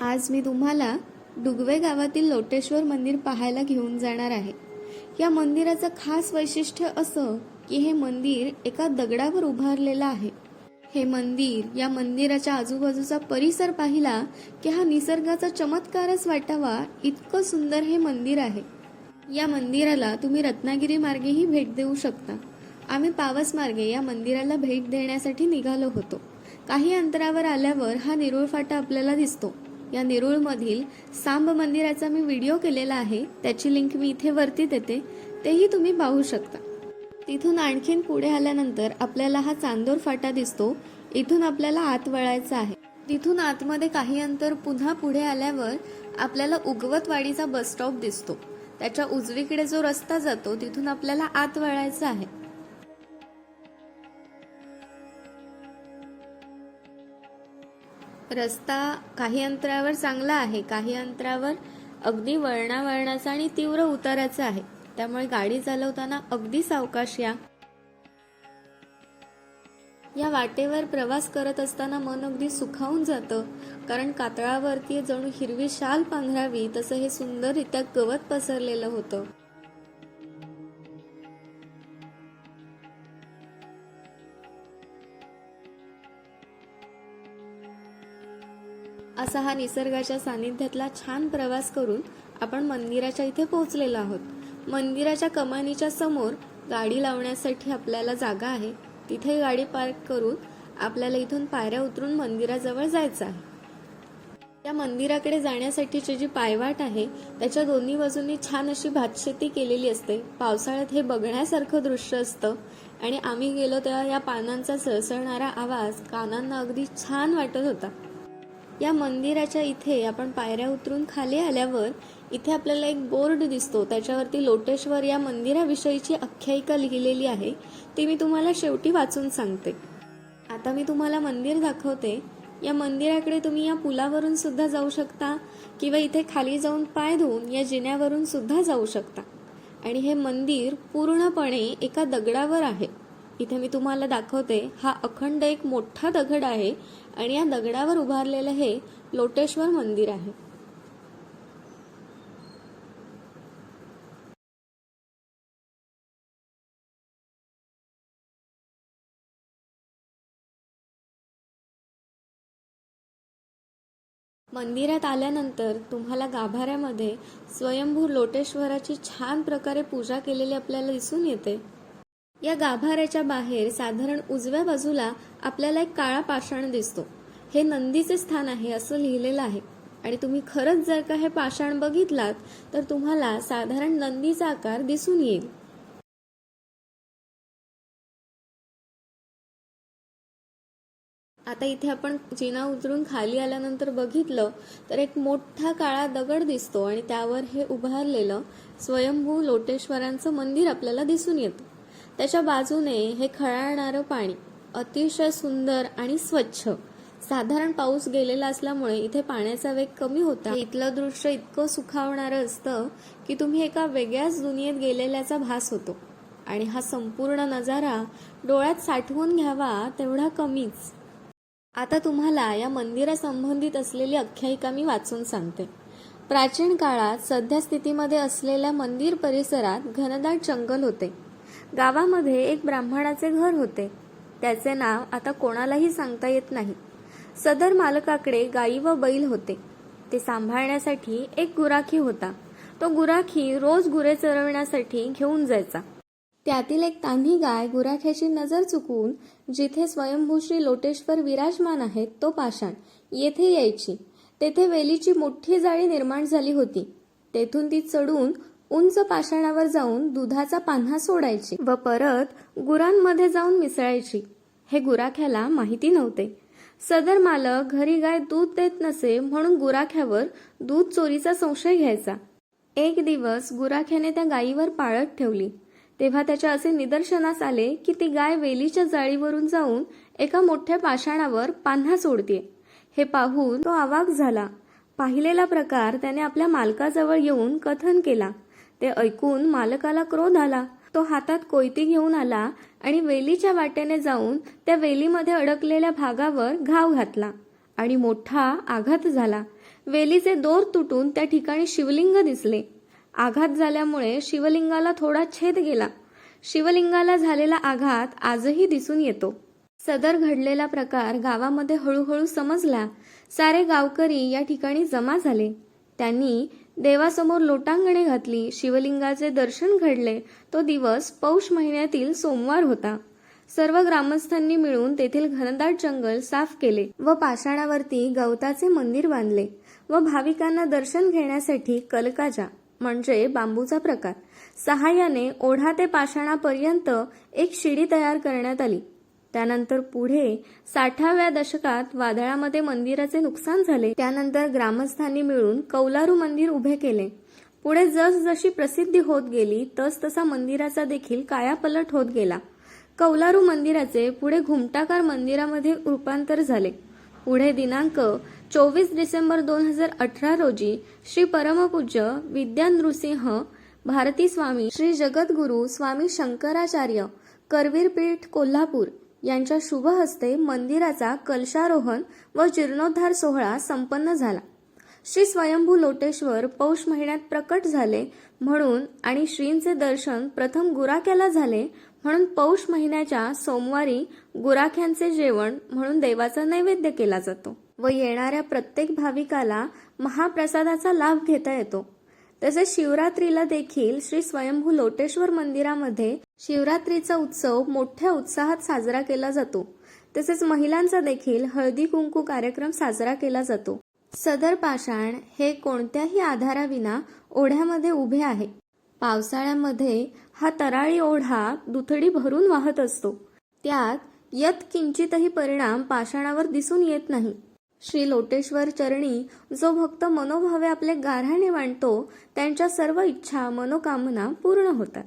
आज मी तुम्हाला डुगवे गावातील लोटेश्वर मंदिर पाहायला घेऊन जाणार आहे. या मंदिराचं खास वैशिष्ट्य असं की हे मंदिर एका दगडावर उभारलेलं आहे. हे मंदिर या मंदिराच्या आजूबाजूचा परिसर पाहिला की हा निसर्गाचा चमत्कारच वाटावा इतकं सुंदर हे मंदिर आहे. या मंदिराला तुम्ही रत्नागिरी मार्गेही भेट देऊ शकता. आम्ही पावस मार्गे या मंदिराला भेट देण्यासाठी निघालो होतो. काही अंतरावर आल्यावर हा निरोळ फाटा आपल्याला दिसतो. या नेरुळमधील सांब मंदिराचा मी व्हिडिओ केलेला आहे. त्याची लिंक मी इथे वरती देते. तेही तुम्ही पाहू शकता. तिथून आणखीन पुढे आल्यानंतर आपल्याला हा चांदोर फाटा दिसतो. इथून आपल्याला आत वळायचा आहे. तिथून आतमध्ये काही अंतर पुन्हा पुढे आल्यावर आपल्याला उगवतवाडीचा बस स्टॉप दिसतो. त्याच्या उजवीकडे जो रस्ता जातो तिथून आपल्याला आत वळायचा आहे. रस्ता काही अंतरावर चांगला आहे काही अंतरावर अगदी वळणावळणाचा आणि तीव्र उताराचा आहे. त्यामुळे गाडी चालवताना अगदी सावकाश या. या वाटेवर प्रवास करत असताना मन अगदी सुखावून जातं. कारण कातळावरती जणू हिरवी शाल पांघरावी तसं हे सुंदररित्या गवत पसरलेलं होतं. असा हा निसर्गाच्या सानिध्यातला छान प्रवास करून आपण मंदिराच्या इथे पोहोचलेलो आहोत. मंदिराच्या कमानीच्या समोर गाडी लावण्यासाठी आपल्याला जागा आहे. तिथे गाडी पार्क करून आपल्याला इथून पायऱ्या उतरून मंदिराजवळ जायचं आहे. त्या मंदिराकडे जाण्यासाठीची जी पायवाट आहे त्याच्या दोन्ही बाजूंनी छान अशी भातशेती केलेली असते. पावसाळ्यात हे बघण्यासारखं दृश्य असतं आणि आम्ही गेलो तेव्हा या पानांचा सळसळणारा आवाज कानांना अगदी छान वाटत होता. या मंदिराच्या इथे आपण पायऱ्या उतरून खाली आल्यावर इथे आपल्याला एक बोर्ड दिसतो. त्याच्यावरती लोटेश्वर या मंदिराविषयीची आख्यायिका लिहिलेली आहे. ती मी तुम्हाला शेवटी वाचून सांगते. आता मी तुम्हाला मंदिर दाखवते. या मंदिराकडे तुम्ही या पुलावरून सुद्धा जाऊ शकता किंवा इथे खाली जाऊन पाय धुवून या जिन्यावरून सुद्धा जाऊ शकता. आणि हे मंदिर पूर्णपणे एका दगडावर आहे. इथे मी तुम्हाला दाखवते हा अखंड एक मोठा दगड आहे आणि या दगडावर उभारलेलं हे लोटेश्वर मंदिर आहे. मंदिरात आल्यानंतर तुम्हाला गाभाऱ्यामध्ये स्वयंभू लोटेश्वराची छान प्रकारे पूजा केलेली आपल्याला दिसून येते. या गाभाऱ्याच्या बाहेर साधारण उजव्या बाजूला आपल्याला एक काळा पाषाण दिसतो. हे नंदीचे स्थान आहे असं लिहिलेलं आहे. आणि तुम्ही खरंच जर का हे पाषाण बघितलात तर तुम्हाला साधारण नंदीचा आकार दिसून येईल. आता इथे आपण जिना उतरून खाली आल्यानंतर बघितलं तर एक मोठा काळा दगड दिसतो आणि त्यावर हे उभारलेलं स्वयंभू लोटेश्वरांचं मंदिर आपल्याला दिसून येतं. त्याच्या बाजूने हे खळाळणारं पाणी अतिशय सुंदर आणि स्वच्छ. साधारण पाऊस गेलेला असल्यामुळे इथे पाण्याचा वेग कमी होता. इथलं दृश्य इतकं सुखावणारं असतं की तुम्ही एका वेगळ्याच दुनियेत गेलेल्याचा भास होतो. आणि हा संपूर्ण नजारा डोळ्यात साठवून घ्यावा तेवढा कमीच. आता तुम्हाला या मंदिरासंबंधित असलेली आख्यायिका मी वाचून सांगते. प्राचीन काळात सध्या स्थितीमध्ये असलेल्या मंदिर परिसरात घनदाट जंगल होते. गावामध्ये एक ब्राह्मणाचे घर होते. त्याचे नाव आता कोणालाही सांगता येत नाही. सदर मालकाकडे गाई व बैल होते. ते सांभाळण्यासाठी एक गुराखी होता. तो गुराखी रोज गुरे चरवण्यासाठी घेऊन जायचा. त्यातील एक तान्ही गाय गुराख्याची नजर चुकवून जिथे स्वयंभूश्री लोटेश्वर विराजमान आहेत तो पाषाण. येथे यायची. तेथे वेलीची मोठी जाळी निर्माण झाली होती. तेथून ती चढून उंच पाषाणावर जाऊन दुधाचा पान्हा सोडायची व परत गुरांमध्ये जाऊन मिसळायची. हे गुराख्याला माहिती नव्हते. सदर मालक घरी गाय दूध देत नसे म्हणून गुराख्यावर दूध चोरीचा संशय घ्यायचा. एक दिवस गुराख्याने त्या गायीवर पाळत ठेवली. तेव्हा त्याच्या असे निदर्शनास आले की ती गाय वेलीच्या जाळीवरून जाऊन एका मोठ्या पाषाणावर पान्हा सोडते हे पाहून तो आवाक झाला. पाहिलेला प्रकार त्याने आपल्या मालकाजवळ येऊन कथन केला. ते ऐकून मालकाला क्रोध आला. तो हातात कोयती घेऊन आला आणि वेलीच्या वाटेने जाऊन त्या वेलीमध्ये अडकलेल्या भागावर घाव घातला आणि मोठा आघात झाला. वेलीचे दोर तुटून त्या ठिकाणी शिवलिंग दिसले. आघात झाल्यामुळे शिवलिंगाला थोडा छेद गेला. शिवलिंगाला झालेला आघात आजही दिसून येतो. सदर घडलेला प्रकार गावामध्ये हळूहळू समजला. सारे गावकरी या ठिकाणी जमा झाले. त्यांनी देवासमोर लोटांगणे घातली शिवलिंगाचे दर्शन घडले. तो दिवस पौष महिन्यातील सोमवार होता. सर्व ग्रामस्थांनी मिळून तेथील घनदाट जंगल साफ केले व पाषाणावरती गवताचे मंदिर बांधले व भाविकांना दर्शन घेण्यासाठी कलकाजा म्हणजे बांबूचा प्रकार सहाय्याने ओढा ते पाषाणापर्यंत एक शिडी तयार करण्यात आली. त्यानंतर पुढे साठाव्या दशकात वादळामध्ये मंदिराचे नुकसान झाले. त्यानंतर ग्रामस्थांनी मिळून कौलारू मंदिर उभे केले. पुढे जसजशी प्रसिद्धी होत गेली तस तसा मंदिराचा देखील कायापलट होत गेला. कौलारू मंदिराचे पुढे घुमटाकार मंदिरामध्ये रूपांतर झाले. पुढे दिनांक चोवीस डिसेंबर दोन हजार अठरा रोजी श्री परमपूज्य विद्या नृसिंह भारती स्वामी श्री जगद्गुरू स्वामी शंकराचार्य करवीरपीठ कोल्हापूर यांच्या शुभ हस्ते मंदिराचा कलशारोहण व जीर्णोद्धार सोहळा संपन्न झाला. श्री स्वयंभू लोटेश्वर पौष महिन्यात प्रकट झाले म्हणून आणि श्रींचे दर्शन प्रथम गुराख्याला झाले म्हणून पौष महिन्याच्या सोमवारी गुराख्यांचे जेवण म्हणून देवाचा नैवेद्य केला जातो व येणाऱ्या प्रत्येक भाविकाला महाप्रसादाचा लाभ घेता येतो. तसेच शिवरात्रीला देखील श्री स्वयंभू लोटेश्वर मंदिरामध्ये शिवरात्रीचा उत्सव मोठ्या उत्साहात साजरा केला जातो. तसेच महिलांचा देखील हळदी कुंकू कार्यक्रम साजरा केला जातो. सदर पाषाण हे कोणत्याही आधाराविना ओढ्यामध्ये उभे आहे. पावसाळ्यामध्ये हा तराळी ओढा दुथडी भरून वाहत असतो. त्यात यत किंचितही परिणाम पाषाणावर दिसून येत नाही. श्री लोटेश्वर चरणी जो भक्त मनोभावे आपले गाऱ्हाणे मांडतो त्यांच्या सर्व इच्छा मनोकामना पूर्ण होतात.